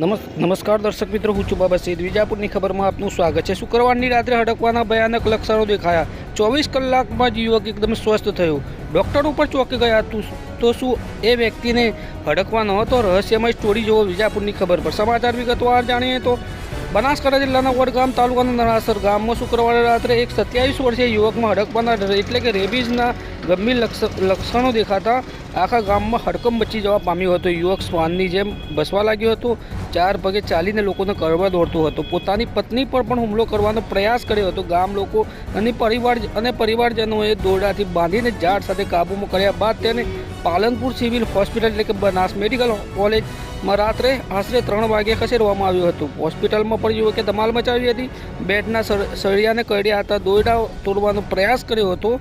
નમસ, નમસ્કાર દર્શક મિત્રો, હું છું બાબા સૈદ વિજાપુરની ખબરમાં આપનું સ્વાગત છે. શુક્રવારની રાત્રે હડકવાના ભયાનક લક્ષણો દેખાયા. ચોવીસ કલાકમાં જ યુવક એકદમ સ્વસ્થ થયો. ડૉક્ટર ઉપર ચોંકી ગયા તું તો શું એ વ્યક્તિને હડકવા નહોતો રહસ્યમય સ્ટોરી જોવો વિજાપુરની ખબર પર. સમાચાર વિગતવાર જાણીએ તો બનાસકાંઠા જિલ્લાના વડગામ તાલુકાના નરાસર ગામમાં શુક્રવારે રાત્રે એક સત્યાવીસ વર્ષીય યુવકમાં હડકવાના એટલે કે રેબીઝના ગંભીર લક્ષ- લક્ષણો દેખાતા આખા ગામમાં હડકમ મચી જવા પામ્યો હતો. યુવક શ્વાનની જેમ બસવા લાગ્યો હતો. ચાર પગે ચાલીને લોકોને કરવા દોડતો હતો. પોતાની પત્ની પર પણ હુમલો કરવાનો પ્રયાસ કર્યો હતો. ગામ લોકો અને પરિવાર અને પરિવારજનોએ દોરડાથી બાંધીને ઝાડ સાથે કાબૂમાં કર્યા બાદ તેને પાલનપુર સિવિલ હોસ્પિટલ એટલે કે બનાસ મેડિકલ કોલેજમાં રાત્રે આશરે ત્રણ વાગે ખસેડવામાં આવ્યું હતું. હોસ્પિટલમાં પણ યુવકે ધમાલ મચાવી હતી. બેડના સળિયાને કરડ્યા હતા. દોરડા તોડવાનો પ્રયાસ કર્યો હતો.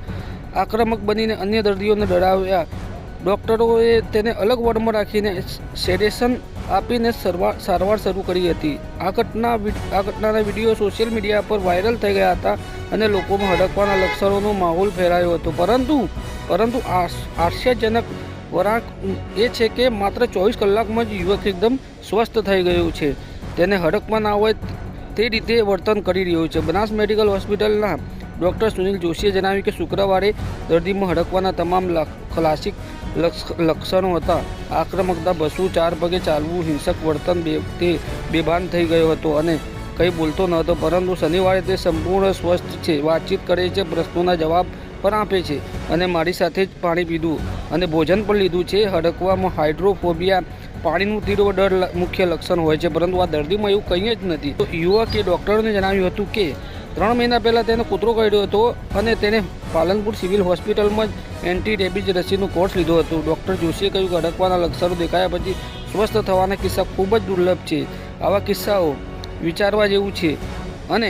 આક્રમક બનીને અન્ય દર્દીઓને ડરાવ્યા. ડૉક્ટરોએ તેને અલગ વોર્ડમાં રાખીને સેડેશન આપીને સારવાર સારવાર શરૂ કરી હતી. આ ઘટના આ ઘટનાના વીડિયો સોશિયલ મીડિયા પર વાયરલ થઈ ગયા હતા અને લોકોમાં હડકવાના લક્ષણોનો માહોલ ફેલાયો હતો. પરંતુ પરંતુ આશ- આશ્ચર્યજનક વળાંક એ છે કે માત્ર ચોવીસ કલાકમાં જ યુવક એકદમ સ્વસ્થ થઈ ગયું છે. તેને હડકમાં ના હોય તે રીતે વર્તન કરી રહ્યું છે. બનાસ મેડિકલ હોસ્પિટલના ડૉક્ટર સુનિલ જોશીએ જણાવ્યું કે શુક્રવારે દર્દીમાં હડકવાના તમામ ક્લાસિક લક્ષ- લક્ષણો હતા. આક્રમકતા બસવું ચાર પગે ચાલવું, હિંસક વર્તન બે, તે બેભાન થઈ ગયો હતો અને કંઈ બોલતો ન હતો. પરંતુ શનિવારે તે સંપૂર્ણ સ્વસ્થ છે. વાતચીત કરે છે. પ્રશ્નોના જવાબ પણ આપે છે અને મારી સાથે જ પાણી પીધું અને ભોજન પણ લીધું છે. હડકવામાં હાઇડ્રોફોબિયા પાણીનું તીવ્ર ડર મુખ્ય લક્ષણ હોય છે, પરંતુ આ દર્દીમાં એવું કંઈ જ નથી. તો યુવકે ડૉક્ટરોને જણાવ્યું હતું કે, ત્રણ મહિના પહેલાં તેને કૂતરો કરડ્યો હતો અને તેને પાલનપુર સિવિલ હોસ્પિટલમાં જ એન્ટી રેબીજ રસીનો કોર્સ લીધો હતો. ડૉક્ટર જોશીએ કહ્યું કે અડકવાના લક્ષણો દેખાયા પછી સ્વસ્થ થવાના કિસ્સા ખૂબ જ દુર્લભ છે. આવા કિસ્સાઓ વિચારવા જેવું છે અને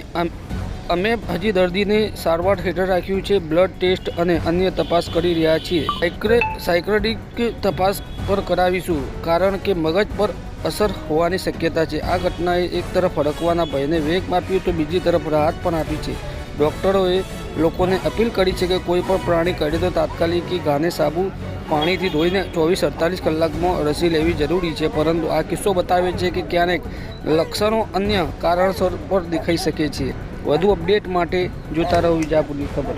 અમ- હજી દર્દીને સારવાર હેઠળ રાખ્યું છે, બ્લડ ટેસ્ટ અને અન્ય તપાસ કરી રહ્યા છીએ. સાયક્રે સાયક્રેટિક તપાસ પર કરાવીશું, કારણ કે મગજ પર અસર હોવાની શક્યતા છે. આ ઘટનાએ એક તરફ અડકવાના ભયને વેગ આપ્યો તો બીજી તરફ રાહત પણ આપી છે. ડૉક્ટરોએ લોકોને અપીલ કરી છે કે કોઈ પણ પ્રાણી કરડે તો તાત્કાલિક ઘાને સાબુ પાણીથી ધોઈને ચોવીસ અડતાલીસ કલાકમાં રસી લેવી જરૂરી છે. પરંતુ આ કિસ્સો બતાવે છે કે ક્યારેક લક્ષણો અન્ય કારણસર પર દેખાઈ શકે છે. વધુ અપડેટ માટે જોતા રહો વિજાપુરની ખબર.